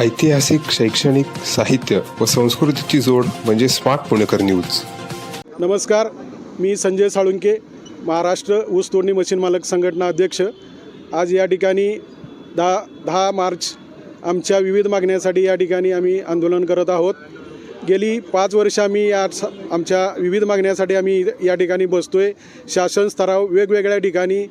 ऐतिहासिक शैक्षणिक साहित्य व संस्कृतीची जोड म्हणजे स्मार्ट पुणेकर न्यूज. नमस्कार मी संजय साळुंके महाराष्ट्र ऊस तोडणी मशीन मालक संघटना अध्यक्ष. आज या ठिकाणी दहा दहा मार्च आमच्या विविध मागण्यासाठी या ठिकाणी आम्ही आंदोलन करत आहोत. गेली पाच वर्ष आम्ही या स- आमच्या विविध मागण्यासाठी आम्ही या ठिकाणी बसतो आहे शासन स्तरावर वेगवेगळ्या ठिकाणी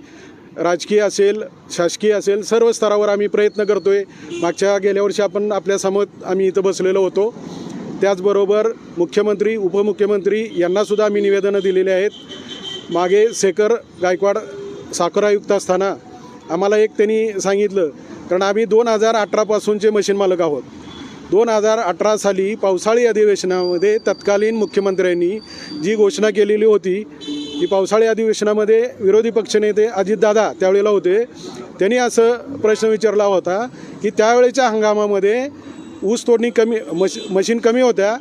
राजकीय असेल शासकीय असेल सर्व स्तरावर आम्ही प्रयत्न करतो आहे मागच्या गेल्या वर्षी आपण आपल्यासमोर आम्ही इथं बसलेलो होतो. त्याचबरोबर मुख्यमंत्री उपमुख्यमंत्री यांनासुद्धा आम्ही निवेदनं दिलेली आहेत. मागे शेखर गायकवाड साखर आयुक्त असताना आम्हाला एक त्यांनी सांगितलं कारण आम्ही दोन हजार अठरापासूनचे मशीन मालक आहोत. दोन हजार अठरा साली पावसाळी अधिवेशनामध्ये तत्कालीन मुख्यमंत्र्यांनी जी घोषणा केलेली होती की पावसाळी अधिवेशनामध्ये विरोधी पक्षनेते अजितदादा त्यावेळेला होते. त्यांनी असं प्रश्न विचारला होता की त्यावेळेच्या हंगामामध्ये ऊस तोडणी कमी मश मशीन कमी होत्या.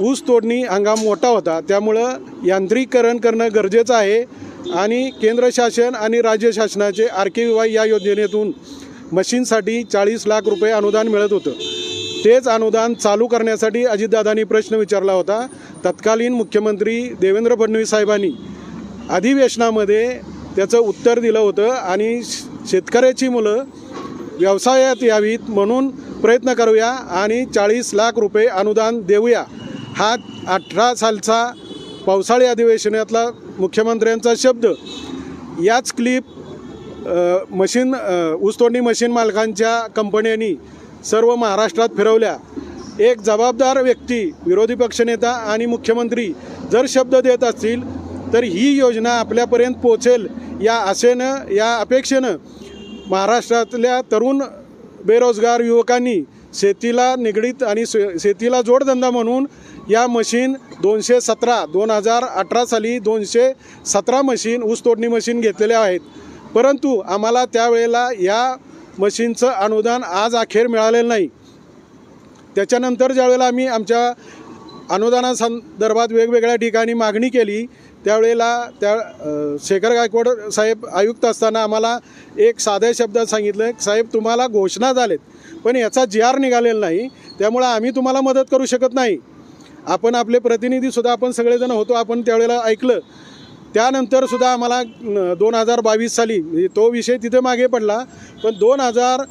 ऊस तोडणी हंगाम मोठा होता. त्यामुळं यांत्रिकरण करणं गरजेचं आहे आणि केंद्र शासन आणि राज्य शासनाचे आर के वाय या योजनेतून मशीनसाठी चाळीस लाख रुपये अनुदान मिळत होतं. तेच अनुदान चालू करण्यासाठी अजितदादांनी प्रश्न विचारला होता. तत्कालीन मुख्यमंत्री देवेंद्र फडणवीस साहेबांनी अधिवेशनामध्ये त्याचं उत्तर दिलं होतं आणि श- शेतकऱ्याची मुलं व्यवसायात यावीत म्हणून प्रयत्न करूया आणि चाळीस लाख रुपये अनुदान देऊया. हा अठरा सालचा पावसाळी अधिवेशनातला मुख्यमंत्र्यांचा शब्द. याच क्लिप मशीन ऊसतोडणी मशीन मालकांच्या कंपन्यांनी सर्व महाराष्ट्रात फिरवल्या. एक जबाबदार व्यक्ती विरोधी पक्षनेता आणि मुख्यमंत्री जर शब्द देत असतील तर ही योजना आपल्यापर्यंत पोचेल या आशेनं या अपेक्षेनं महाराष्ट्रातल्या तरुण बेरोजगार युवकांनी शेतीला निगडीत आणि शेतीला जोडधंदा म्हणून या मशीन दोनशे सतरा दोन हजार अठरा साली दोनशे सतरा मशीन ऊस तोडणी मशीन घेतलेल्या आहेत. परंतु आम्हाला त्यावेळेला या मशीनचं अनुदान आज अखेर मिळालेलं नाही. त्याच्यानंतर ज्यावेळेला आम्ही आमच्या अनुदानासंदर्भात वेगवेगळ्या ठिकाणी मागणी केली त्यावेळेला त्या शेखर गायकवाड साहेब आयुक्त असताना आम्हाला एक साध्या शब्दात सांगितलं साहेब तुम्हाला घोषणा झालेत पण याचा जी आर निघालेला नाही त्यामुळं आम्ही तुम्हाला मदत करू शकत नाही. आपण आपले प्रतिनिधीसुद्धा आपण सगळेजण होतो आपण त्यावेळेला ऐकलं. त्यानंतरसुद्धा आम्हाला दोन हजार बावीस साली म्हणजे तो विषय तिथे मागे पडला पण दोन हजार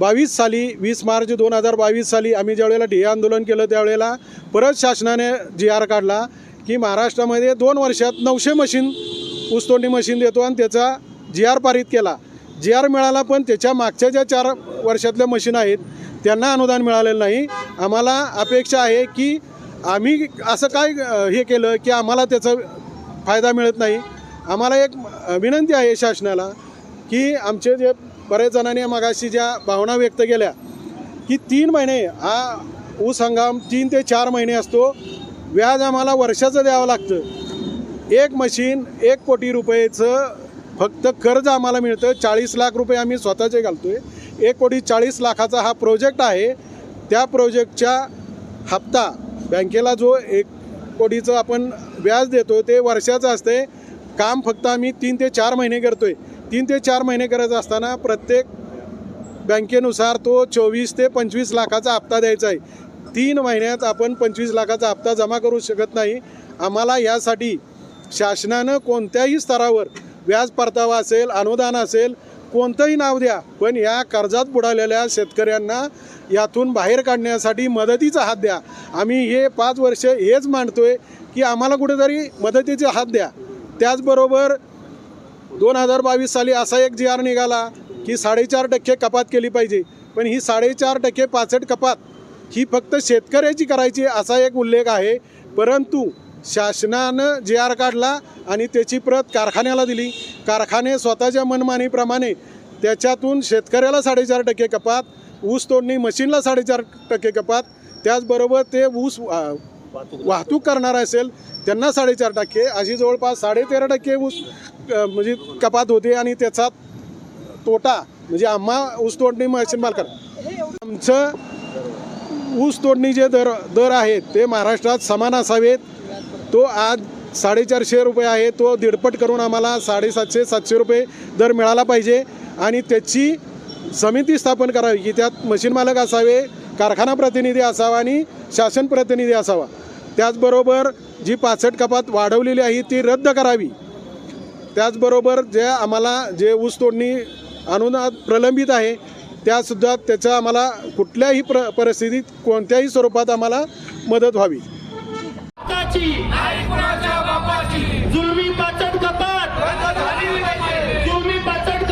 बावीस साली वीस मार्च दोन हजार बावीस साली आम्ही ज्यावेळेला ढिया आंदोलन केलं त्यावेळेला परत शासनाने जी आर काढला की महाराष्ट्रामध्ये दोन वर्षात नऊशे मशीन ऊसतोंडी मशीन देतो आणि त्याचा जी आर पारित केला. जी आर मिळाला पण त्याच्या मागच्या ज्या चार वर्षातल्या मशीन आहेत त्यांना अनुदान मिळालेलं नाही. आम्हाला अपेक्षा आहे की आम्ही असं काय हे केलं की आम्हाला त्याचा फायदा मिळत नाही. आम्हाला एक विनंती आहे शासनाला की आमचे जे बरेच जणांनी मगाशी ज्या भावना व्यक्त केल्या की तीन महिने हा ऊस हंगाम तीन ते चार महिने असतो. व्याज आम्हाला वर्षाचं द्यावं लागतं. एक मशीन एक कोटी रुपयेचं फक्त कर्ज आम्हाला मिळतं. चाळीस लाख रुपये आम्ही स्वतःचे घालतो आहे एक कोटी चाळीस लाखाचा हा प्रोजेक्ट आहे. त्या प्रोजेक्टच्या हप्ता बँकेला जो एक कोटीचं आपण व्याज देतो ते वर्षाचं असते काम फक्त आम्ही तीन ते चार महिने करतो आहे तीन ते चार महिने करत असताना प्रत्येक बँकेनुसार तो चोवीस ते पंचवीस लाखाचा हप्ता द्यायचा आहे. तीन महिन्यात आपण पंचवीस लाखाचा हप्ता जमा करू शकत नाही. आम्हाला यासाठी शासनानं कोणत्याही स्तरावर व्याज परतावा असेल अनुदान असेल कोणतंही नाव द्या पण या कर्जात बुडालेल्या शेतकऱ्यांना यातून बाहेर काढण्यासाठी मदतीचा हात द्या. आम्ही हे पाच वर्ष हेच मांडतोय की आम्हाला कुठेतरी मदतीचा हात द्या. त्याचबरोबर दोन हजार बावीस साली असा एक जी आर निघाला की साडेचार टक्के कपात केली पाहिजे. पण ही साडेचार टक्के पाचट कपात ही फक्त शेतकऱ्याची करायची असा एक उल्लेख आहे. परंतु शासनानं जे आर काढला आणि त्याची प्रत कारखान्याला दिली. कारखाने स्वतःच्या मनमानीप्रमाणे त्याच्यातून शेतकऱ्याला साडेचार टक्के कपात ऊस तोडणी मशीनला साडेचार टक्के कपात त्याचबरोबर ते ऊस वा- वाहतूक करणार असेल त्यांना साडेचार टक्के अशी जवळपास साडेतेरा टक्के ऊस म्हणजे कपात होते आणि त्याचा तोटा म्हणजे आम्हा ऊस तोडणी मशीन मालकांना. आमचं ऊस तोडणी जे दर दर आहेत ते महाराष्ट्रात समान असावेत. तो आज साडेचारशे रुपये आहे तो दीडपट करून आम्हाला साडेसातशे सातशे रुपये दर मिळाला पाहिजे. आणि त्याची समिती स्थापन करावी की त्यात मशीन मालक असावे कारखाना प्रतिनिधी असावा आणि शासन प्रतिनिधी असावा. त्याचबरोबर जी पाचट कपात वाढवलेली आहे ती रद्द करावी. त्याचबरोबर जे आम्हाला जे ऊस तोडणी अनुदान प्रलंबित आहे त्यासुद्धा त्याचा आम्हाला कुठल्याही प्र परिस्थितीत कोणत्याही स्वरूपात आम्हाला मदत व्हावी. जय जुलमी पाचट जुलमी पाचट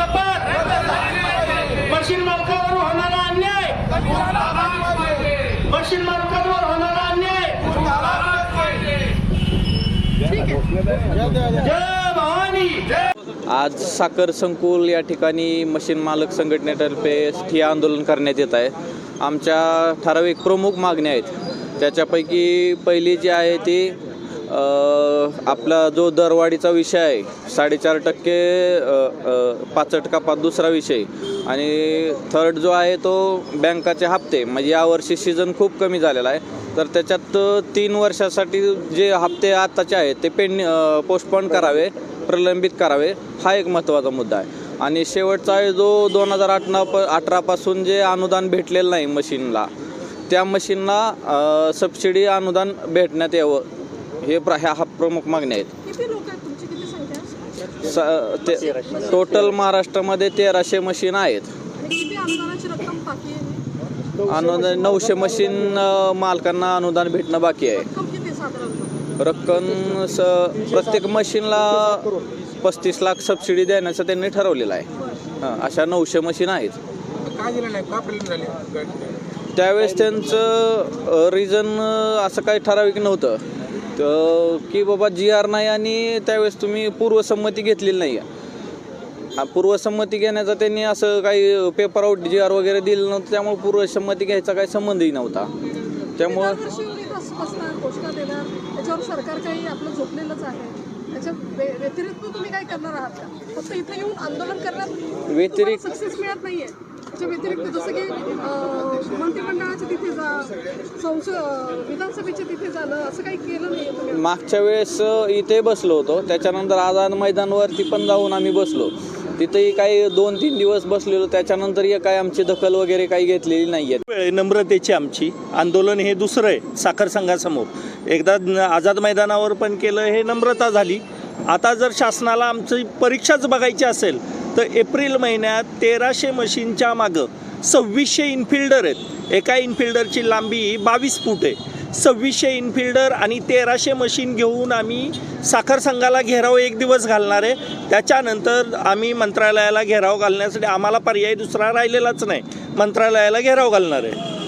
जय आज साखर संकुल या ठिकाणी मशीन मालक संघटनेतर्फे ठिय्या आंदोलन करण्यात येत आहे. आमच्या ठराविक प्रमुख मागण्या आहेत. त्याच्यापैकी पहिली जी आहे ती आपला जो दरवाढीचा विषय आहे साडेचार टक्के अ, अ, पाचट कपात दुसरा विषय. आणि थर्ड जो आहे तो बँकाचे हप्ते. म्हणजे यावर्षी सीझन खूप कमी झालेला आहे. तर त्याच्यात तीन वर्षासाठी जे हप्ते आत्ताचे आहेत ते पेंड पोस्टपोन करावे. प्रलंबित करावे हा एक महत्त्वाचा मुद्दा आहे. आणि शेवटचा आहे जो दोन हजार अठरा प अठरापासून जे अनुदान भेटलेलं नाही मशीनला त्या मशीनला सबसिडी अनुदान भेटण्यात यावं. हे प्र ह्या हा प्रमुख मागण्या आहेत. स ते टोटल महाराष्ट्रामध्ये तेराशे मशीन आहेत. अनुदान नऊशे मशीन मालकांना अनुदान भेटणं बाकी आहे. रक्कम स प्रत्येक मशीनला पस्तीस लाख सबसिडी देण्याचं त्यांनी ठरवलेलं आहे. हां अशा नऊशे मशीन आहेत. त्यावेळेस त्यांचं रिझन असं काही ठराविक नव्हतं. तर की बाबा जी आर नाही आणि त्यावेळेस तुम्ही पूर्वसंमती घेतलेली नाही. आहे पूर्वसंमती घेण्याचा त्यांनी असं काही पेपर आउट जी आर वगैरे दिलं नव्हतं त्यामुळे पूर्वसंमती घ्यायचा काही संबंधही नव्हता. त्यामुळं उमेदवार बसणार घोषणा देणार त्याच्यावर सरकार काही आपलं झोपलेलंच आहे. त्याच्या व्य- व्यतिरिक्त तुम्ही काय करणार आहात फक्त इथे येऊन आंदोलन करण्यात व्यतिरिक्त- सक्सेस मिळत नाहीये. त्याच्या व्यतिरिक्त जसं की मंत्रिमंडळाच्या तिथे जा संसद विधानसभेच्या तिथे झालं असं काही केलं तुम्ही? मागच्या वेळेस इथे बसलो होतो. त्याच्यानंतर आझाद मैदानवरती पण जाऊन आम्ही बसलो. तिथेही काही दोन तीन दिवस बसलेलो. त्याच्यानंतर काय आमची दखल वगैरे काही घेतलेली नाही आहे नम्रतेची आमची. आंदोलन हे दुसरं आहे साखर संघासमोर. एकदा आझाद मैदानावर पण केलं हे नम्रता झाली. आता जर शासनाला आमची परीक्षाच बघायची असेल तर एप्रिल महिन्यात तेराशे मशीनच्या मागं सव्वीसशे इनफिल्डर आहेत. एका इनफिल्डरची लांबी बावीस फूट आहे. सव्वीसशे इनफिल्डर आणि तेराशे मशीन घेऊन आम्ही साखर संघाला घेराव एक दिवस घालणार आहे. त्याच्यानंतर आम्ही मंत्रालयाला घेराव घालण्यासाठी आम्हाला पर्याय दुसरा राहिलेलाच नाही. मंत्रालयाला घेराव घालणार आहे.